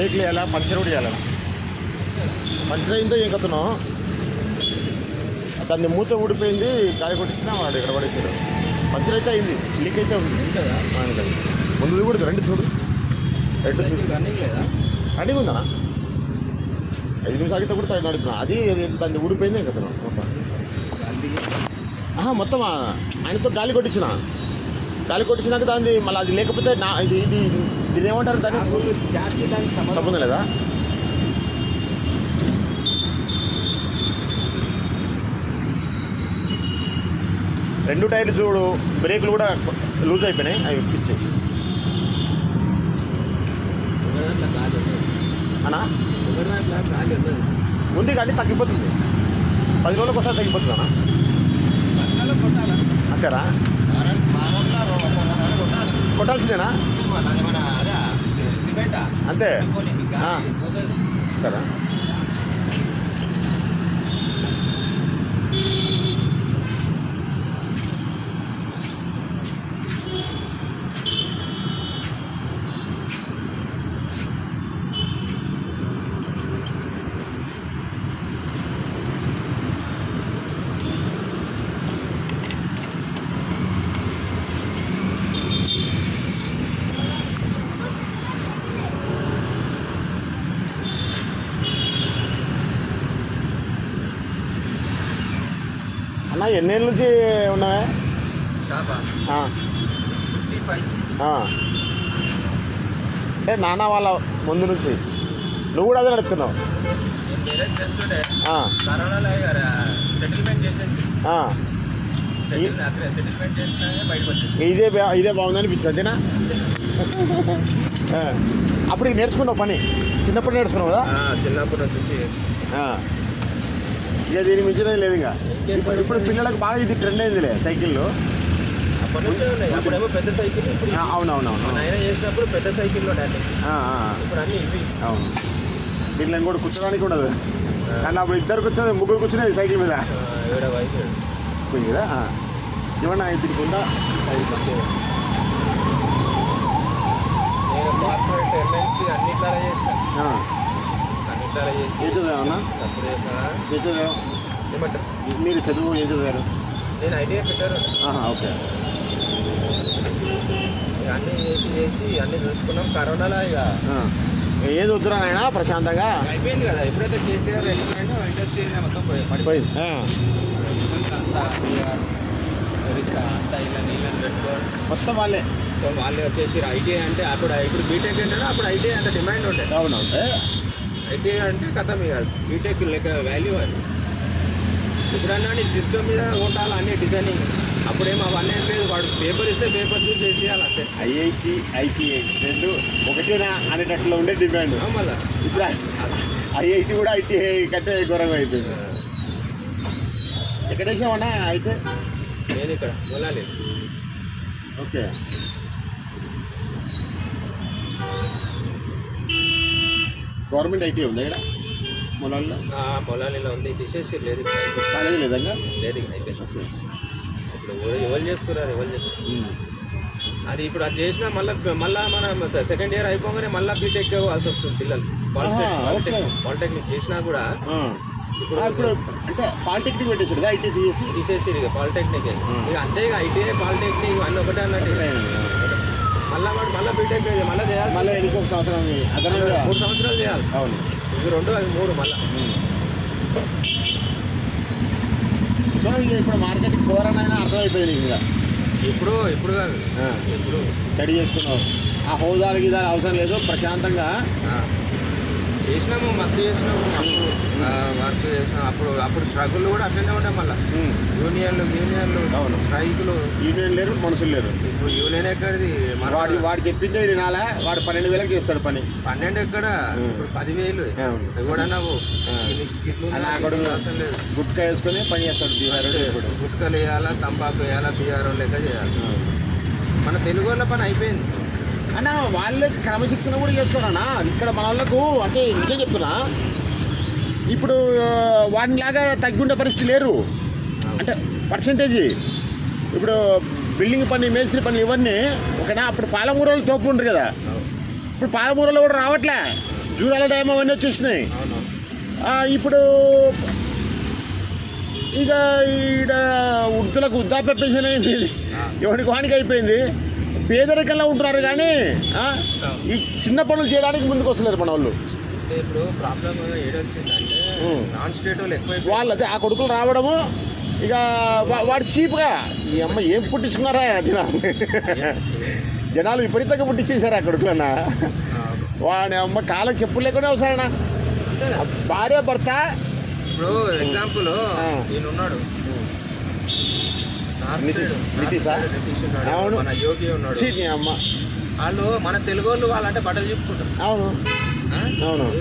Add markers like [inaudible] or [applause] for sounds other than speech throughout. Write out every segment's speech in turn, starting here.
బ్రేక్లు వేయాలా? పంచర్ కూడా వేయాలా? పంచర్ అయిందో ఏం కథను? దాన్ని మూత ఊడిపోయింది గాయ కొట్టించినా వాడు ఇక్కడ పడేసాడు. పంచర్ అయితే అయింది. లీక్ అయితే ఉంది. ముందుది కూడా రెండు చూడు. రెండు చూసి రెడీగా ఉందా? ఐదు నిమిషాలు ఆగితే కూడా తడి నడుపుతున్నా. అది దాన్ని ఊడిపోయింది కథను? మొత్తం. ఆహా, మొత్తం ఆయనతో గాలి కొట్టించిన? గాలి కొట్టించినాక దాన్ని మళ్ళీ అది లేకపోతే నా ఇది ఇది దీని ఏమంటారు దాన్ని? గ్యాస్కి తప్పుంది లేదా? రెండు టైర్లు చూడు బ్రేకులు కూడా లూజ్ అయిపోయినాయి. అవి ఫిట్ చేసి అనా ఉంది కానీ తగ్గిపోతుంది. పది రోజులకు ఒకసారి తగ్గిపోతుంది అన్న. అక్కడ? అంతేరా వారం- వారంలో ఒక వారం కొట్టాలి. కొట్టాల్సిందేనా? అంతే. కదా ఎన్నేళ్ళ నుంచి ఉన్నావే. అంటే నాన్న వాళ్ళ ముందు నుంచి. నువ్వు కూడా అదే నడుపుతున్నావు. ఇదే ఇదే బాగుందని అనిపించింది అంతేనా. అప్పుడు నేర్చుకున్నావు పని. చిన్నప్పుడు నేర్చుకున్నావు కదా? చిన్నప్పటి నుంచి. ఇక దీని మించినది లేదు ఇంకా. ఇప్పుడు ఇప్పుడు పిల్లలకు బాగా ఇది ట్రెండ్ అయిందిలే సైకిళ్ళు అప్పుడేమో పెద్ద సైకిల్ అవునవునవును. మా నాయన చేసినప్పుడు పెద్ద సైకిల్లో. ఇప్పుడు అన్ని ఇవి. అవును. దీంట్లో కూడా కూర్చోడానికి ఉండదు. కానీ అప్పుడు ఇద్దరు కూర్చొని ముగ్గురు కూర్చునేది సైకిల్ మీద. కదా. ఏమన్నా దీనికి ఉందా? నేను కార్పొరేట్ ఎంఎన్సీ అన్నిట్లా చేసాను అన్నిట్లా చేసి ఏం చదివామన్నా ఏం ఏమంటారు? మీరు చదువు ఏం చదివారు నేను ఐడియా పెట్టారు ఓకే. అన్నీ చేసి చేసి అన్నీ చూసుకున్నాం. కరోనాలో ఇక. ఏది వద్దురా నాయనా ప్రశాంతంగా? అయిపోయింది కదా. ఎప్పుడైతే కేసీఆర్ వెళ్ళిపోయిందో ఇండస్ట్రీ మొత్తం పోయి పడిపోయింది. అంతా అంతా ఇలా నీళ్ళని పెట్టుకోవడం మొత్తం వాళ్ళే. వాళ్ళే వచ్చేసి ఐటీఐ అంటే అప్పుడు ఇప్పుడు బీటెక్ ఏంటంటే అప్పుడు ఐటీఐ అంత డిమాండ్ ఉండే. అవునవును ఐటీఐ అంటే కథం ఇక బీటెక్ లెక్క వాల్యూ అది. ఇప్పుడన్నా నీ సిస్టమ్ మీద కొట్టాలి అన్ని డిజైనింగ్ అప్పుడేమో అవన్నీ ఏం లేదు వాడు పేపర్ ఇస్తే పేపర్ చూసి చేసేయాలి అంతే. ఐఐటి ఐటీఐ రెండు ఒకటేనా అనేటట్లు ఉండే డిమాండ్ మళ్ళా. ఇప్పుడు ఐఐటి కూడా ఐటీఐ కంటే ఘోరంగా అయిపోయింది. ఎక్కడ వేసామన్నా అయితే నేను ఇక్కడ మొలాలి. ఓకే. గవర్నమెంట్ ఐటీ ఉంది ఇక్కడ? మొలాల్లో? మొలాలిలో ఉంది. తీసేసి లేదు. కాలేజీ లేదంగా లేదు అయిపోయింది. ఇప్పుడు ఎవరు- చేస్తున్నారు అది? ఎవరు చేస్తారు అది ఇప్పుడు అది చేసినా మళ్ళీ మళ్ళీ మన సెకండ్ ఇయర్ అయిపోగానే మళ్ళీ బీటెక్ కావాల్సి వస్తుంది పిల్లలు. పాలిటెక్నిక్. పాలిటెక్నిక్ చేసినా కూడా ఇప్పుడు అంటే పాలిటెక్నిక్ పెట్టేసాడు ఐటీ తీసి తీసేసి ఇక పాలిటెక్నిక్. ఇక అంతే ఇక ఐటీఐ పాలిటెక్నిక్ అన్నీ ఒకటే అన్నట్టు. మళ్ళా వాడు మళ్ళీ బీటెక్ మళ్ళీ చేయాలి మళ్ళీ ఇంకొక సంవత్సరం అదనంగా మూడు సంవత్సరాలు చేయాలి. అవును. ఇవి రెండు అవి మూడు మళ్ళీ. సో ఇక ఇప్పుడు మార్కెట్కి పోరానైనా అర్థమైపోయింది ఇంకా. ఇప్పుడు ఇప్పుడు కాదు. ఇప్పుడు. స్టడీ చేసుకున్నావు. ఆ హోదాలు గిదాలు అవసరం లేదు. ప్రశాంతంగా. చేసినాము మస్తు చేసినాము. అప్పుడు వర్క్ చేసినాం అప్పుడు అప్పుడు స్ట్రగుల్ కూడా అట్లనే ఉండే మళ్ళీ. యూనియన్లు యూనియన్లు. స్ట్రైకులు. యూనియన్ లేరు మనుషులు లేరు. ఇప్పుడు యూనియన్ ఎక్కడిది? వాడి వాడు చెప్పిందే వినాలా? వాడు పన్నెండు వేలకు చేస్తాడు పని. పన్నెండు ఎక్కడ. ఇప్పుడు పదివేలు. కూడా లేదు. గుట్కా వేసుకొని పని చేస్తాడు బీహార్ గుట్కలు వేయాలా? తంబాకు వేయాలా? బీఆర్ లెక్క చేయాలి? మన తెలుగు వాళ్ళ పని అయిపోయింది. అన్న వాళ్ళకి క్రమశిక్షణ కూడా చేస్తారన్నా. ఇక్కడ మన వాళ్ళకు అంటే ఇంకే చెప్తున్నా. ఇప్పుడు వాడినిలాగా తగ్గి ఉండే పరిస్థితి లేరు. అంటే పర్సంటేజ్ ఇప్పుడు బిల్డింగ్ పని మేస్త్రి పని ఇవన్నీ ఒకనా అప్పుడు పాలమూరలో తోపు ఉండరు కదా. ఇప్పుడు పాలమూరలో కూడా రావట్లే. జూరాల డ్యామ్ అవన్నీ వచ్చేసినాయి. ఇప్పుడు ఇక ఈడ వృద్ధులకు వృద్ధాప్య పెన్షన్ అయింది ఎవరికి వానికి అయిపోయింది? పేదరికంలో ఉంటున్నారు కానీ ఈ చిన్న పనులు చేయడానికి ముందుకు వస్తలేరు మన వాళ్ళు. అంటే ఇప్పుడు ప్రాబ్లం ఏడొచ్చిందంటే ఉమ్. నాన్ స్టేట్ వాళ్ళు ఎక్కువ వాళ్ళు అదే ఆ కొడుకులు రావడము ఇక వాడు చీప్గా ఈ అమ్మ ఏం పుట్టించుకున్నారా [laughs] జనాలు జనాలు విపరీతంగా పుట్టించేశారు ఆ కొడుకులన్న. వాడి అమ్మ కాళ్ళకి చెప్పులు లేకుండా అవసరనా భార్య భర్త ఇప్పుడు ఎగ్జాంపుల్ ఆ. నితీష్. అవును. మన యోగి ఉన్నాడు. చీ, నీ అమ్మ. వాళ్ళు మన తెలుగు వాళ్ళు వాళ్ళంటే బట్టలు చెప్పుకుంటారు. అవును? అవును.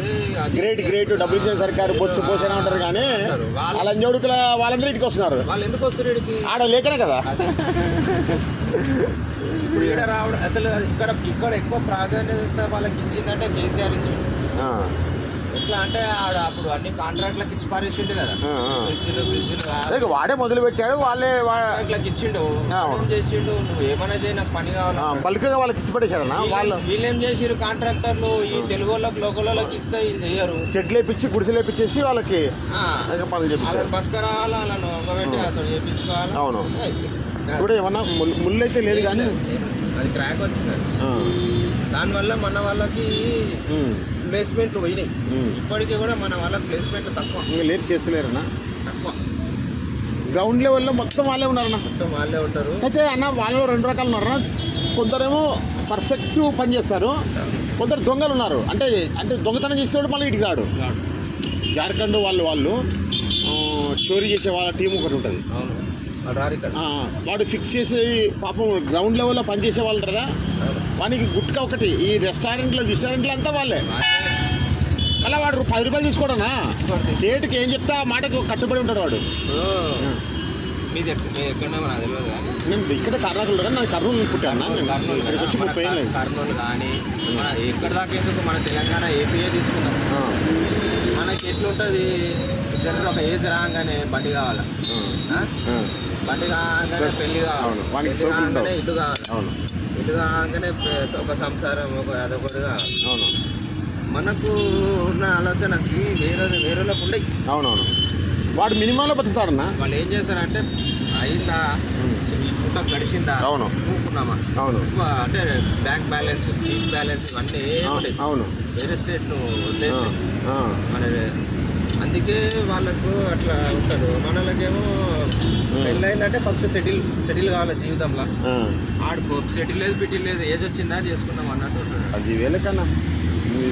గ్రేట్ గ్రేట్ డబ్బులు ఇచ్చిన సర్కారు బొచ్చు పోసనే ఉంటారు కానీ. వాళ్ళు- జోడుకుల వాళ్ళందరూ ఇంటికి వస్తున్నారు. వాళ్ళు ఎందుకు వస్తారు ఈడికి ఆడ లేకనే కదా. ఇప్పుడు ఇక్కడ రావడం అసలు ఇక్కడ ఇక్కడ ఎక్కువ ప్రాధాన్యత వాళ్ళకి ఇచ్చిందంటే కేసీఆర్ ఇచ్చిండు. ఆ, ఎట్లా అంటే ఆడ అప్పుడు అన్ని కాంట్రాక్ట్లకు ఇచ్చి పారేసిండు కదా. బ్రిడ్జిలు వాడే మొదలు పెట్టాడు వాళ్ళే వా- కాంట్రాక్ట్లకు ఇచ్చిండు. ఏం చేసిండు? నువ్వు ఏమైనా చేయి నాకు పని కావాలి? బల్క్గా వాళ్ళకి ఇచ్చి పడేశాడనా? వాళ్ళు వీళ్ళేం చేసిరు కాంట్రాక్టర్లు ఈ తెలుగు వాళ్ళకి లోకల్ వాళ్ళకి ఇస్తే చేయరు షెడ్ లేపించి గుడిసె లేపించేసి వాళ్ళకి పనులు వాళ్ళని పట్టుకురావాలి? వాళ్ళని ఒంగబెట్టి అతను చేయించుకోవాలి అవును. ఇప్పుడు ఏమన్నా ముళ్ళు అయితే లేదు కానీ. అది క్రాక్ వచ్చింది. దానివల్ల మన వాళ్ళకి ఉమ్, ప్లేస్మెంట్ పోయినాయి. ఇప్పటికీ కూడా మన వాళ్ళకి ప్లేస్మెంట్ తక్కువ. ఇంకా లేరు చేస్తలేరన్నా? తక్కువ. గ్రౌండ్ లెవెల్లో మొత్తం వాళ్ళే ఉన్నారన్న? మొత్తం వాళ్ళే ఉంటారు. అయితే అన్న వాళ్ళలో రెండు రకాలు ఉన్నారన్న. కొందరేమో పర్ఫెక్ట్ పని చేస్తారు. కొందరు దొంగలు ఉన్నారు. అంటే అంటే దొంగతనం చేసేవాడు మళ్ళీ ఇటుకి రాడు. జార్ఖండ్ వాళ్ళు వాళ్ళు చోరీ చేసే వాళ్ళ టీం ఒకటి ఉంటుంది. వాళ్ళు వాడు ఫిక్స్ చేసే పాపం గ్రౌండ్ లెవెల్లో పనిచేసే వాళ్ళు కదా. వానికి గుట్కా ఒకటి. ఈ రెస్టారెంట్లో రెస్టారెంట్లు అంతా వాళ్ళే. వాళ్ళే. అలా వాడు పది రూపాయలు తీసుకోడనా? తీసుకోండి. సేటుకి ఏం చెప్తా? మాటకు కట్టుబడి ఉంటాడు వాడు. నాకు కానీ. నేను ఇక్కడ కర్ణాటకలో కదా నేను కర్నూలు పుట్టాను. కర్నూలు ఇక్కడికి వచ్చి ముప్పై ఏళ్ళు. కర్నూలు కానీ మన ఎక్కడ దాకా ఎందుకు మన తెలంగాణ ఏపీఏ తీసుకుందాం? మనకి ఎట్లుంటుంది? జనరల్ ఒక ఏజ్ రాగానే బండి కావాలా? బండి కాగానే. పెళ్ళి కావాలి. కాగానే. ఇల్లు కావాలి. ఇల్లు కాగానే ఒక సంసారం ఒక అదొకటి కావాలి. అవును. మనకు ఉన్న ఆలోచనకి వేరే వేరేలోకి ఉండే. అవునవును. వాడు మినిమంలో బతుకుతాడన్నా? వాళ్ళు ఏం చేస్తారంటే అయిందా? పూట గడిచిందా? అవును. ఊరుకున్నామా? అవును. అంటే బ్యాంక్ బ్యాలెన్స్ బీక్ బ్యాలెన్స్ ఇవన్నీ ఉంటాయి అవును. వేరే స్టేట్ను ఆ, మన అందుకే వాళ్ళకు అట్లా ఉంటారు. మనలకేమో పెళ్ళయిందంటే ఫస్ట్ సెటిల్ సెటిల్ కావాలి జీవితంలో. ఆ. ఆడు సెటిల్ లేదు పిటిల్ లేదు ఏజ్ వచ్చిందా చేసుకుందాం అన్నట్టు ఉంటాడు. పది వేలకన్నా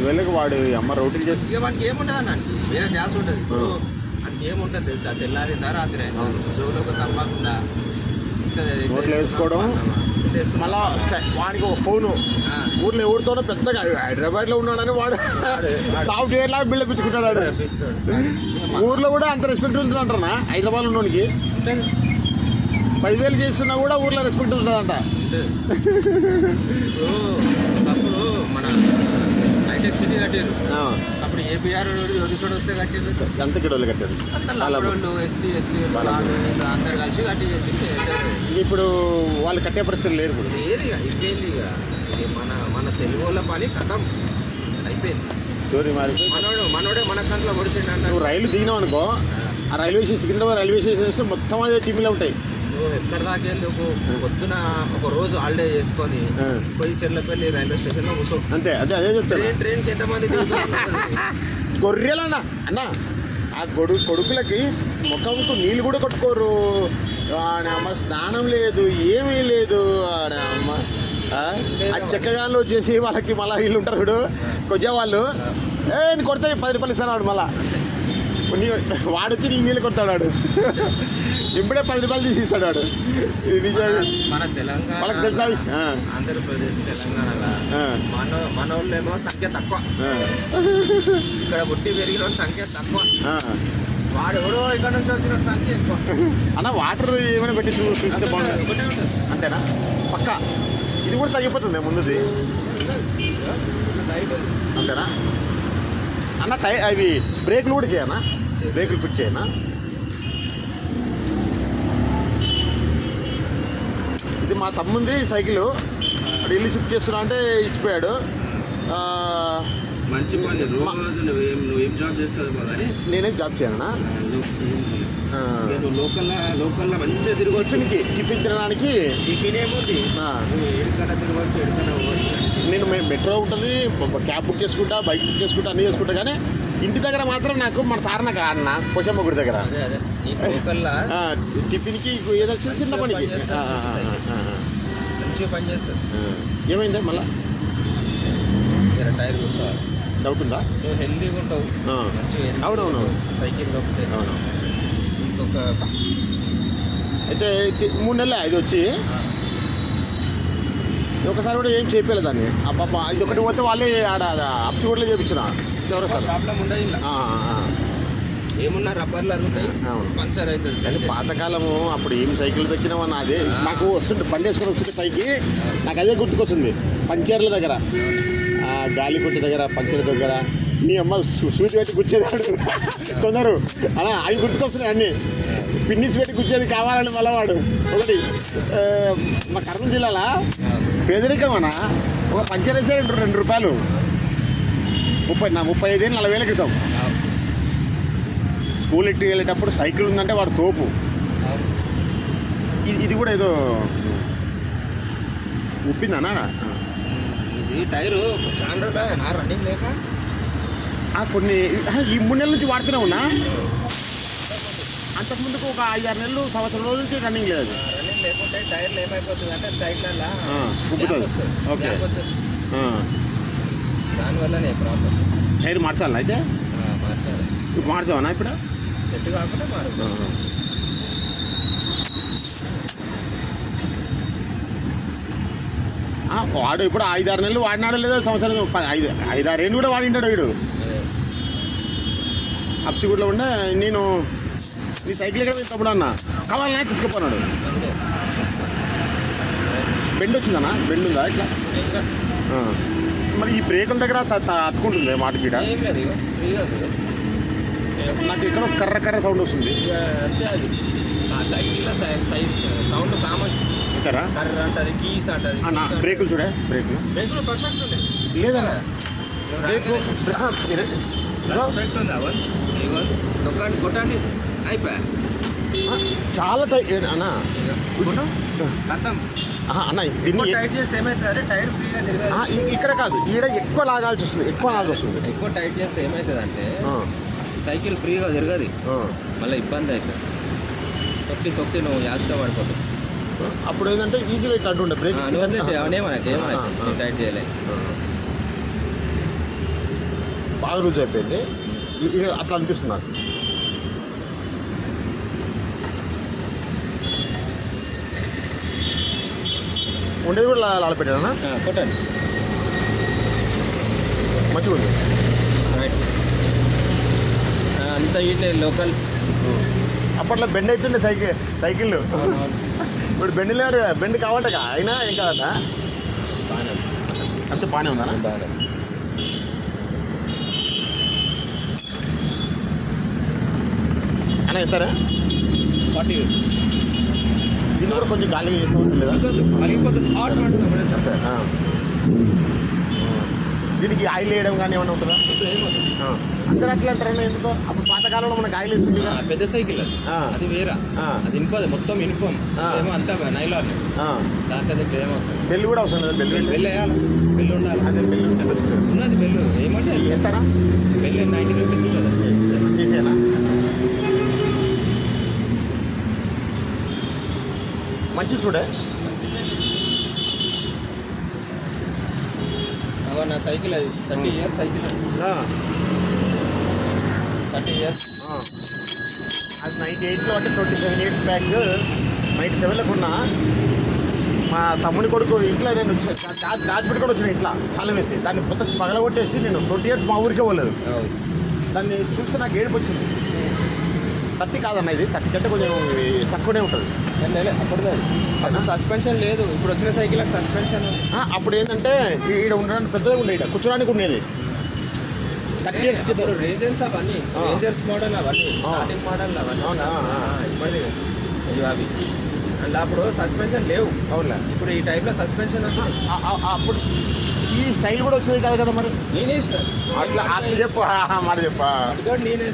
వేలకు వాడు ఈ అమ్మ రోటీలు చేసి ఇక వానికి ఏముంటుంది అన్న వేరే ధ్యాస ఉంటుంది. ఇప్పుడు వానికి ఏముంటుంది తెలుసా? తెల్లారిందా రాత్రి అయిందా. జోలో ఒక సంపాదుందా నోట్లో వేసుకోవడం. మళ్ళా వాడికి ఒక ఫోను. ఊర్లో ఎవరితోనో పెద్దగా హైదరాబాద్లో ఉన్నాడని వాడు సాఫ్ట్వేర్ లాగా బిల్డప్ ఇచ్చుకుంటాడు వాడు. ఊర్లో కూడా అంత రెస్పెక్ట్ ఉంటుంది అంటారా హైదరాబాద్ ఉన్నోడికి పదివేలు చేస్తున్నా కూడా ఊర్లో రెస్పెక్ట్ ఉంటుందంట [laughs] ఇప్పుడు ఒకప్పుడు మన హైటెక్ సిటీ కట్టారు అప్పుడు ఏపీఆర్ వస్తే కట్టారు ఎంత కిలోలు కట్టారు అంతా అలా వాళ్ళు ఎస్టీ ఎస్టీ వాళ్ళ- అందరు కలిసి కట్టి ఇప్పుడు వాళ్ళు కట్టే పరిస్థితులు లేరు ఇప్పుడు. లేదు ఇక అయిపోయింది ఇక. మన మన తెలుగు వాళ్ళ పని కథం. అయిపోయింది. మనోడు మనోడే మన కంట్లో పొడిచిండు నువ్వు రైలు దిగినావు అనుకో ఆ railway station Secunderabad railway station మొత్తం అదే టీవీలో ఉంటాయి. ఎక్కడ దాకేందుకు పొద్దున ఒక రోజు హాలిడే చేసుకొని పోయి చెర్లపల్లి రైల్వే స్టేషన్లో కూర్చో. అంతే అదే అదే చెప్తాను ట్రైన్ ట్రైన్కి ఎంతమంది గొర్రెలన్న అన్న ఆ కొడు కొడుకులకి ముఖంకు నీళ్ళు కూడా కొట్టుకోరు. ఆడ అమ్మ స్నానం లేదు ఏమీ లేదు. ఆడ అమ్మ ఆ? చెక్కగాళ్ళు వచ్చేసి వాళ్ళకి మళ్ళీ వీళ్ళు ఉంటారు ఇప్పుడు కొంచెం వాళ్ళు ఏ నేను కొడితే పది రూపాయలు ఇస్తాను వాడు మళ్ళా వాడొచ్చి నీళ్ళు కొడతాడు వాడు. ఇప్పుడే పది రూపాయలు తీసి ఇస్తాడు వాడు. మన తెలంగాణ వాళ్ళకి తెలుసా. ఆంధ్రప్రదేశ్ తెలంగాణలో? ఆ, మన మనోళ్ళేమో సంఖ్య తక్కువ. ఇక్కడ పుట్టి పెరిగిన సంఖ్య తక్కువ. వాడు ఎవడో ఇక్కడ నుంచి వచ్చిన సంఖ్య ఎక్కువ. అన్న వాటర్ ఏమైనా పెట్టి చూస్తే బాగుంటుంది. అంతేనా? పక్క. ఇది కూడా తగ్గిపోతుంది ముందుది. అంతేనా? అన్న టై అవి బ్రేకులు కూడా చేయనా? బ్రేకులు ఫిట్ చేయనా? ఇది మా తమ్ముంది సైకిల్. వాడు ఇల్లు షిఫ్ట్ చేస్తున్నా అంటే ఇచ్చిపోయాడు. మంచి పని. రోజు నువ్వేం నువ్వేం జాబ్ చేస్తావు కానీ నేనేం జాబ్ చేయనా? నువ్వు లోకల్ లోకల్లో మంచిగా తిరగవచ్చు టిఫిన్కి టిఫిన్ తినడానికి? టిఫిన్ ఏముంది? ఎక్కడైనా తిరగవచ్చు ఎక్కడైనా నేను మె- మెట్రో ఉంటుంది క్యాబ్ బుక్ చేసుకుంటా బైక్ బుక్ చేసుకుంటా అన్నీ చేసుకుంటా కానీ ఇంటి దగ్గర మాత్రం నాకు మన తారనక అన్న పోషమ్మ గుడి దగ్గర. అదే అదే. టిఫిన్కి ఏదో చిన్న చిన్న పనికి. ఏమైంది మళ్ళా? టైర్ డౌట్ ఉందా? హెల్దీగా ఉంటావు. అవునవును. సైకిల్ తొక్కితే. అవును. ఇంకొక అయితే మూడు నెలలే ఇది వచ్చి. ఒకసారి కూడా ఏం చెప్పలేదు దాన్ని. అబ్బాబ్బా ఇది ఒకటి పోతే వాళ్ళే ఆడ అప్సి కూడా చేపించిన. చివరిసారి. ప్రాబ్లం ఉండదు ఆ, ఆ, ఆ. ఏమున్నా రబ్బర్లు అరుగుతాయి. పంచర్ అవుతుంది. కానీ పాతకాలము అప్పుడు ఏం సైకిల్ దొక్కినామని అదే. నాకు వస్తుంది బండి వేసుకొని వస్తుంది పైకి నాకు అదే గుర్తుకొస్తుంది. పంచర్ల దగ్గర. ఆ గాలి కొట్టే దగ్గర పంచర్ దగ్గర. నీ అమ్మ సు- సూది పెట్టి గుచ్చేదాడు. కొందరు అలా అవి గుర్తుకొస్తున్నాయి అన్నీ. పిన్నిస్ పెట్టి గుచ్చేది కావాలని మళ్ళవాడు ఒకటి ఆ, మా కర్నూలు జిల్లాలో పేదరికమన? ఒక పంచర్ వేసే రెండు రెండు రూపాయలు. ముప్పై నా ముప్పై ఐదు నలభై వేల క్రితం. స్కూల్ ఎట్టి వెళ్ళేటప్పుడు సైకిల్ ఉందంటే వాడు తోపు. ఇది ఇది కూడా ఏదో ఉప్పిందా నాన్న ఇది టైరు చాలా రన్నింగ్ లేక? ఆ, కొన్ని ఈ మూడు నెలల నుంచి వాడుతూనే ఉన్నా? అంతకుముందుకు ఒక ఐదు ఆరు నెలలు సంవత్సరం రోజుల నుంచి రన్నింగ్ లేదు. రన్నింగ్ లేకుంటే టైర్లు ఏమైపోతుంది అంటే సైడ్లలో ఆ, ఉబ్బుతుంది. ఓకే. దానివల్లనే ప్రాబ్లం టైర్ మార్చాలా అయితే? మార్చాలి. ఇప్పుడు మార్చావనా ఇప్పుడు? సెట్ కాకుండా మారు. వాడు ఇప్పుడు ఐదు ఆరు నెలలు వాడినాడో లేదో సంవత్సరం ఐదు ఐదు ఆరు ఏళ్ళు కూడా వాడింటాడు వీడు. అప్సిగూడలో ఉండే నేను నీ సైకిల్ ఎక్కడ పోయి తమ్ముడు అన్న? కావాలన్నా తీసుకుపోన్నాడు అంతే బెండ్ వచ్చిందన్నా? బెండ్ ఉందా ఇట్లా. మరి ఈ బ్రేకుల దగ్గర అట్టుకుంటుంది మాట గీడ? లేదు. నాకు ఎక్కడ కర్ర కర్ర సౌండ్ వస్తుంది. Sound common. అంటారా? కర్ర అంటది కీస్ అంటది అన్న బ్రేకులు చూడే? బ్రేకులు? బ్రేకులు పర్ఫెక్ట్ ఉంది లేదన్నా. బ్రేకు పర్ఫెక్ట్ ఉంది తొక్కండి కొట్టండి. అయిపోయా చాలా టై అన్న? అన్న దీన్ని టైట్ చేస్తే ఏమవుతుంది టైర్ ఫ్రీగా ఇక్కడ కాదు ఈడ ఎక్కువ లాగాల్సి వస్తుంది ఎక్కువ లాగాల్సి వస్తుంది. ఎక్కువ టైట్ చేస్తే ఏమవుతుంది అంటే సైకిల్ ఫ్రీగా తిరగదు. మళ్ళీ ఇబ్బంది అవుతుంది. తొక్కి తొక్కి నువ్వు యాస్గా పడిపోతావు. అప్పుడు ఏంటంటే ఈజీగా ఇట్లా అంటుండే బ్రేక్ అవనే మనకి. ఏమైనా టైట్ చేయలేదు బాగా లూజ్ అయిపోయింది. అట్లా అనిపిస్తుంది ఉండేది కూడా లా- లాడపెట్టానా కొట్టండి మంచిగా ఉంది అంతా ఇటే లోకల్. అప్పట్లో బెండ్ అవుతుండే సైకిల్ సైకిల్ ఇప్పుడు బెండ్ లేరు బెండ్ కావాలట అయినా ఏం కాదట అంతే బాగానే ఉందా? బాగానే అన్న ఇస్తారా ఫార్టీ రూపీస్. దీన్ని కూడా కొంచెం గాలిగా చేస్తాం లేదా మరిగిపోతుంది హాట్ అప్పుడే అంతే. దీనికి ఆయిల్ వేయడం కానీ ఏమైనా ఉంటుందా. అందరూ అట్లా అంటారన్నా ఎందుకో? అప్పుడు పాతకాలంలో మనకు ఆయిల్ వేస్తుంది పెద్ద సైకిల్ అది. అది వేరా. అది ఇనుపది మొత్తం ఇనుపం. ఏమో అంతా నైలాన్ దాంట్లో అది ప్రేమ వస్తుంది బెల్ కూడా అవసరం లేదా? బెల్ బెల్ వేయాలి. బెల్ ఉండాలి. అదే బెల్ ఉంటే బెస్ట్. ఉన్నది బెల్ ఏమంటే ఎంతనా బెల్ నైంటీ రూపీస్ ఉంటుంది తీసేనా మంచి చూడే. అవ నా సైకిల్ అది. Thirty years cycle thirty years. అది నైంటీ ఎయిట్లో అంటే twenty seven years back ninety సెవెన్లకు ఉన్నా మా తమ్ముని కొడుకు ఇంట్లో నేను దాచిపెట్టుకొని వచ్చిన ఇంట్లో తాళం వేసి. దాన్ని మొత్తం పగలగొట్టేసి నేను ట్వంటీ ఇయర్స్ మా ఊరికే పోలేదు. దాన్ని చూస్తే నాకు ఏడుపు వచ్చింది. థర్టీ కాదన్న ఇది థర్టీ కంటే కొంచెం తక్కువనే ఉంటుంది. అప్పుడు సస్పెన్షన్ లేదు. ఇప్పుడు వచ్చిన సైకిల్ సస్పెన్షన్ అప్పుడు ఏంటంటే ఈడ ఉండడానికి పెద్దగా ఉండే ఈడ కూర్చోడానికి ఉండేది. థర్టీ ఇయర్స్ క్రితం రేంజర్స్ అవన్నీ. రేంజర్స్ మోడల్ అవన్నీ. స్టార్టింగ్ మోడల్ అవన్నీ అవునా? ఆ. ఆ, ఇప్పటి ఇవి అవి. అండ్ అప్పుడు సస్పెన్షన్ లేవు. అవునులే. ఇప్పుడు ఈ టైప్లో సస్పెన్షన్ వచ్చింది. ఆ- అప్పుడు ఈ స్టైల్ కూడా వచ్చేది కాదు కదా మరి? నేనే అట్లా అట్లా చెప్పు. మాట చెప్పా. నేనే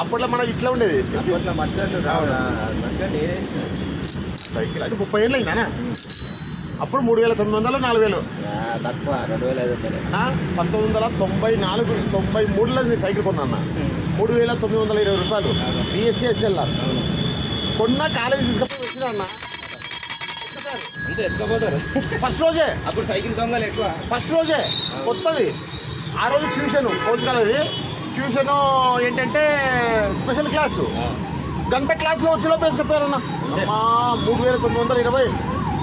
అప్పట్లో మనకి ఇట్లా ఉండేది. అప్పట్లో నేనే సైకిల్ అయితే ముప్పై ఏళ్ళు అయిందా అప్పుడు మూడు వేల తొమ్మిది వందలు నాలుగు వేలు. తక్కువ రెండు వేల ఐదు వందలు. పంతొమ్మిది వందల తొంభై నాలుగు తొంభై మూడులో నేను సైకిల్ కొన్నా మూడు వేల తొమ్మిది వందల ఇరవై రూపాయలు. బిఎస్సీ ఎస్ఎల్ఆర్ కొన్న కాలేజీ తీసుకపోయి వచ్చిన అన్న. అంతే ఎత్తుకపోతారు. ఫస్ట్ రోజే? అప్పుడు సైకిల్ దొంగలు ఎక్కువ. ఫస్ట్ రోజే? కొత్తది. ఆ రోజు ట్యూషన్ కోచ్ కాలేజీ ట్యూషన్ ఏంటంటే స్పెషల్ క్లాసు గంట క్లాస్లో వచ్చేలో వేసుకుపోయారన్న అంతే. అమ్మా మూడు వేల తొమ్మిది వందల ఇరవై.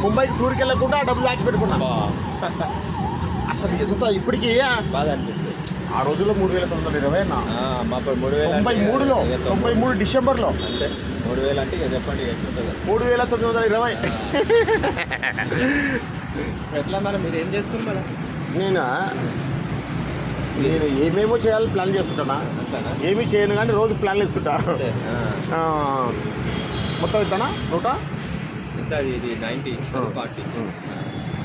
ముంబైకి టూర్కి వెళ్ళకుండా డబ్బులు దాచి పెట్టుకున్నా. అసలు ఎంత ఇప్పటికీ బాధ అనిపిస్తుంది. ఆ రోజుల్లో మూడు వేల తొమ్మిది వందల ఇరవై అన్న. మా మూడు వేలు తొంభై అంటే మూడులో తొంభై మూడు డిసెంబర్లో. అంతే. మూడు వేలు అంటే ఇక చెప్పండి. మూడు వేల తొమ్మిది వందల ఇరవై. ఎట్లా మరి మీరు ఏం చేస్తున్నారు నేను? నేను ఏమేమో చేయాలి ప్లాన్ చేస్తుంటానా? ఏమీ చేయను కానీ రోజు ప్లాన్లు ఇస్తుంటా మొత్తం ఇస్తానా నూట? ఇది నైంటీ ఫార్టీ.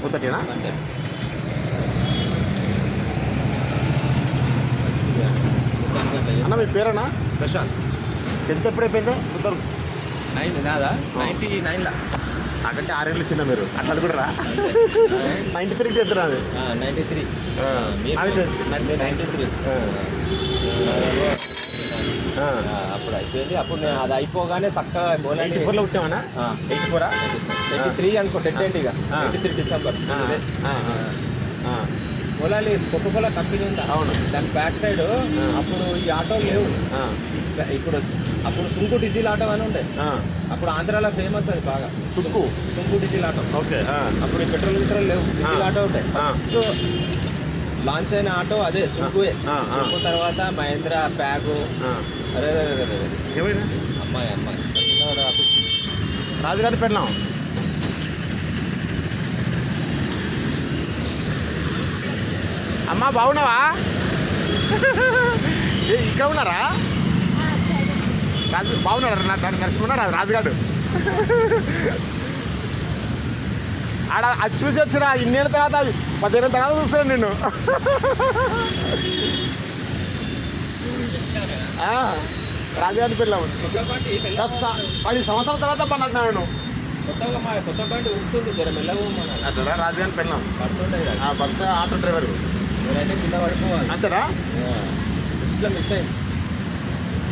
మొత్తటినా? అంతే. అన్న మీ పేరేనా? ప్రశాంత్. ఎంత ఎప్పుడు అయిపోయింది ఉత్తరం నైన్ నాదా నైంటీ నైన్లా నాకంటే ఆరేళ్ళు చిన్న మీరు. అట్లా కూడా రా. నైంటీ త్రీ ఎత్తున్నా అది నైంటీ త్రీ నైంటీ త్రీ. అప్పుడు అయిపోయింది. అప్పుడు నేను అది అయిపోగానే చక్కగా బోలాంటి ఎయిటీ ఫోర్లో పుట్టామన్నా ఎయిటీ ఫోరా ఎయిటీ త్రీ అనుకో డెడ్ ఎండ్ ఇక. Eighty three December. పొలాలి Coca Cola company ఉందా? అవును. దాని బ్యాక్ సైడ్. అప్పుడు ఈ ఆటో లేవు. ఇప్పుడు అప్పుడు సుంకు డీజిల్ ఆటో అని ఉండే. అప్పుడు ఆంధ్రాలో ఫేమస్ అది బాగా సుక్కు సుంకు డీజిల్ ఆటో ఓకే. అప్పుడు పెట్రోల్ గిట్రోల్ లేవు డీజిల్. ఆటో ఉంటాయి. ఫస్ట్ లాంచ్ అయిన ఆటో అదే సుంకువే. సుంకు తర్వాత మహేంద్ర ప్యాగు. అరే అరే అరే అరే. ఏమైనా అమ్మాయి అమ్మాయి రాజుగారి పెళ్ళాం అమ్మా బాగున్నావా ఇక్కడ ఉన్నారా రాజు బాగున్నారా నా దాని నరసింహన్నారా రాజుగాడు. ఆడ అది చూసి వచ్చిరా ఇన్నేళ్ళ తర్వాత అది పదిహేను తర్వాత చూస్తాను నిన్ను. ఆ, రాజుగారి స- పది సంవత్సరాల తర్వాత నేను. మన అట్లా రాజుగారి ఆ భర్త ఆటో డ్రైవర్. అంతేనా? మిస్ అయింది.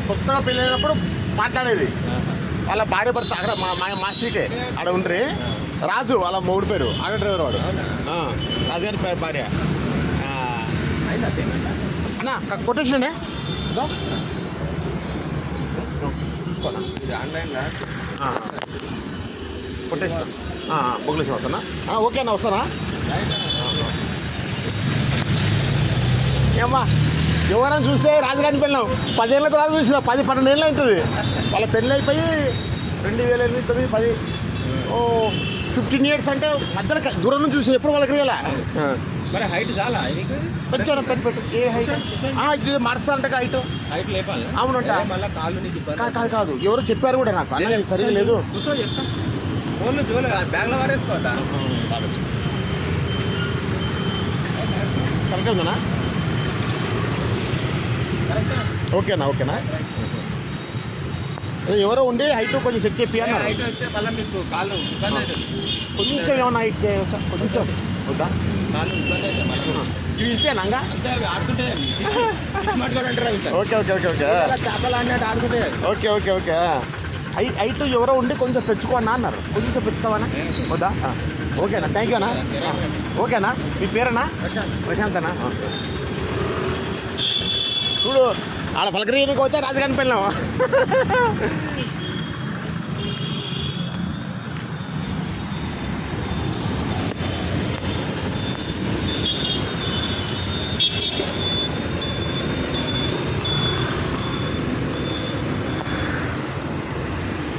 కొత్తగా పెళ్ళైనప్పుడు మాట్లాడేది. వాళ్ళ భార్య భర్త అక్కడ మా మా స్ట్రీటే ఆడ ఉండ్రి. రాజు వాళ్ళ మొగుడు పేరు ఆటో డ్రైవర్ వాడు. అవునా? ఆ, రాజుగారి పేరు భార్య. అన్న కొటేషన్ కొటేషన్ బొగ్గులేషన్ వస్తానా? ఓకే అన్న వస్తానా? ఏమ్మా? ఎవరైనా చూస్తే రాజుగారిని పెళ్ళాం పదేళ్ళ తర్వాత చూసిన పది పన్నెండు ఏళ్ళు అవుతుంది. వాళ్ళ పెళ్ళి అయిపోయి రెండు వేల ఎనిమిది తొమ్మిది పది ఓ ఫిఫ్టీన్ ఇయర్స్ అంటే మధ్యలో దూరం నుంచి చూసి ఎప్పుడు వాళ్ళకి రియలా మరి హైట్ చాలా పెంచాను పెట్టు పెట్టు ఏ హైట్? ఆ, ఇది మారుస్తారంట హైట్. హైట్ లేపాలి అవునంట. మళ్ళీ కాళ్ళు నీకు ఇబ్బంది కాదు కాదు కాదు ఎవరో చెప్పారు కూడా నాకు. అన్న ఇది సరిగా లేదు. ఫోన్లు జోలు బ్యాగ్లో వారేసుకోవద్దా కరెక్ట్ ఉందనా? ఓకేనా ఓకేనా? ఎవరో ఉండి హైట్ కొంచెం సెట్ చెప్పి అన్నారు. అవుతుంది కొంచెం ఏమన్నా హైట్ కొంచెం. వద్దా? ఇవి [laughs] ఓకే ఓకే ఓకే ఓకే. చేపలు ఆడినట్టు ఆడుతుంటే ఓకే ఓకే ఓకే. హై హైట్ ఎవరో ఉండి కొంచెం పెంచుకోనా అన్నారు. కొంచెం పెంచుతావనా వద్దా? ఓకేనా? థ్యాంక్ యూనా ఆ, ఓకేనా? మీ పేరేనా ప్రశాంత్. ప్రశాంతనా ఓకే. చూడు వాళ్ళ పలకరీనికి పోతే రాజుగారిని పెళ్ళాం